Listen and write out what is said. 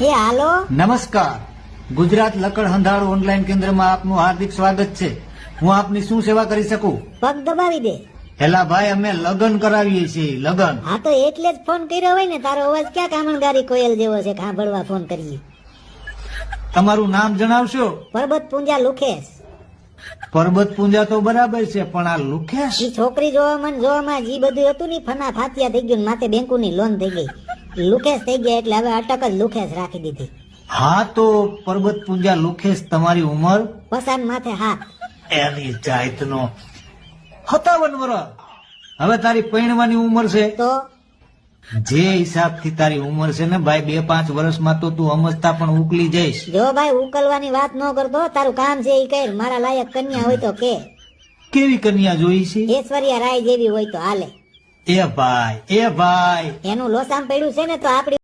એ હાલો? નમસ્કાર. ગુજરાત લકડ હંધાળ ઓનલાઈન કેન્દ્રમાં આપનું હાર્દિક સ્વાગત છે. હું આપની શું સેવા કરી શકું? પગ દબાવી દે. હેલા ભાઈ અમે લગ્ન કરાવીએ છીએ લગ્ન. હા તો એટલે જ ફોન કર્યો હોય ને તારો અવાજ ક્યાં કામણગારી કોયલ જેવો છે? સાંભળવા ફોન કરીએ. તમારું નામ જણાવશો? પરબત પૂંજા લુખેશ. પરબત પૂંજા તો બરાબર છે પણ આ લુખેશ? ઈ છોકરી જોવામાં મન જોવામાં જી બધું હતું ની ફના ફાતિયા થઈ ગયું માથે બેંકુની લોન થઈ ગઈ. લુખેશ થઈ ગયા એટલે હવે અટક જ લુખેશ રાખી દીધી. હા તો પરબત પૂજા લુખેશ તમારી ઉંમર? પસાન માથે હાથ. એની જાતનો. હતાવન વર્ષ હવે તારી પૈણવાની ઉંમર છે? તો? જે હિસાબથી તારી ઉંમર છે ને ભાઈ બે પાંચ વર્ષમાં તો તું સમજતા પણ ઉકલી જઈશ. જો ભાઈ ઉકલવાની વાત ન કરતો તારું કામ છે એ કઈ મારા લાયક કન્યા હોય તો કે. કેવી કન્યા જોઈ છે? ઐશ્વર્યા રાય જેવી હોય તો હાલે. એ ભાઈ એ ભાઈ. એનું લોસામ પડ્યું છે ને તો આપડી